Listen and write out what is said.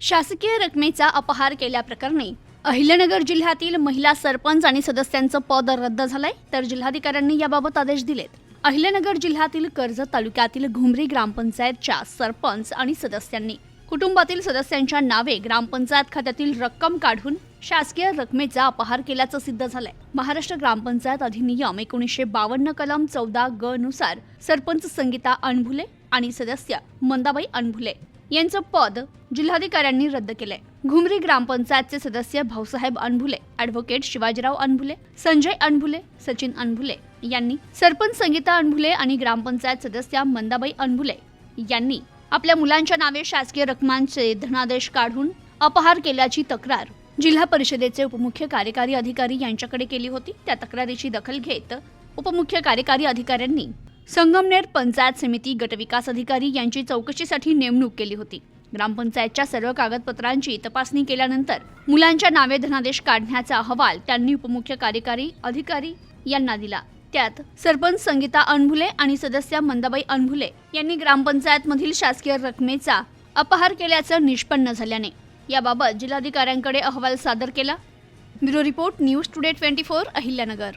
शासकीय रकमेचा अपहार केल्याप्रकरणी अहिल्यानगर जिल्ह्यातील महिला सरपंच आणि सदस्यांचं पद रद्द झालंय तर जिल्हाधिकाऱ्यांनी याबाबत आदेश दिलेत. अहिल्यानगर जिल्ह्यातील कर्जत तालुक्यातील घुमरी ग्रामपंचायतच्या सरपंच आणि सदस्यांनी कुटुंबातील सदस्यांच्या नावे ग्रामपंचायत खात्यातील रक्कम काढून शासकीय रकमेचा अपहार केल्याचं सिद्ध झालंय. महाराष्ट्र ग्रामपंचायत अधिनियम एकोणीसशे बावन्न कलम चौदा ग नुसार सरपंच संगीता अणभुले आणि सदस्य मंदाबाई अणभुले यांचं पद जिल्हाधिकाऱ्यांनी रद्द केलंय. घुमरी ग्रामपंचायतचे सदस्य भाऊसाहेब अनभुले ॲडव्होकेट शिवाजीराव अनभुले संजय अनभुले सचिन अनभुले यांनी सरपंच संगीता अनभुले आणि ग्रामपंचायत सदस्या मंदाबाई अनभुले यांनी आपल्या मुलांच्या नावे शासकीय रकमांचे धनादेश काढून अपहार केल्याची तक्रार जिल्हा परिषदेचे उपमुख्य कार्यकारी अधिकारी यांच्याकडे केली होती. त्या तक्रारीची दखल घेत उपमुख्य कार्यकारी अधिकाऱ्यांनी संगमनेर पंचायत समिती गटविकास अधिकारी यांची चौकशीसाठी नेमणूक केली होती. ग्रामपंचायतच्या सर्व कागदपत्रांची तपासणी केल्यानंतर मुलांच्या नावे धनादेश काढण्याचा अहवाल त्यांनी उपमुख्य कार्यकारी अधिकारी यांना दिला. त्यात सरपंच संगीता अनभुले आणि सदस्य मंदाबाई अनभुले यांनी ग्रामपंचायतमधील शासकीय रकमेचा अपहार केल्याचं निष्पन्न झाल्याने याबाबत जिल्हाधिकाऱ्यांकडे अहवाल सादर केला. Bureau report news today twenty four Ahilyanagar.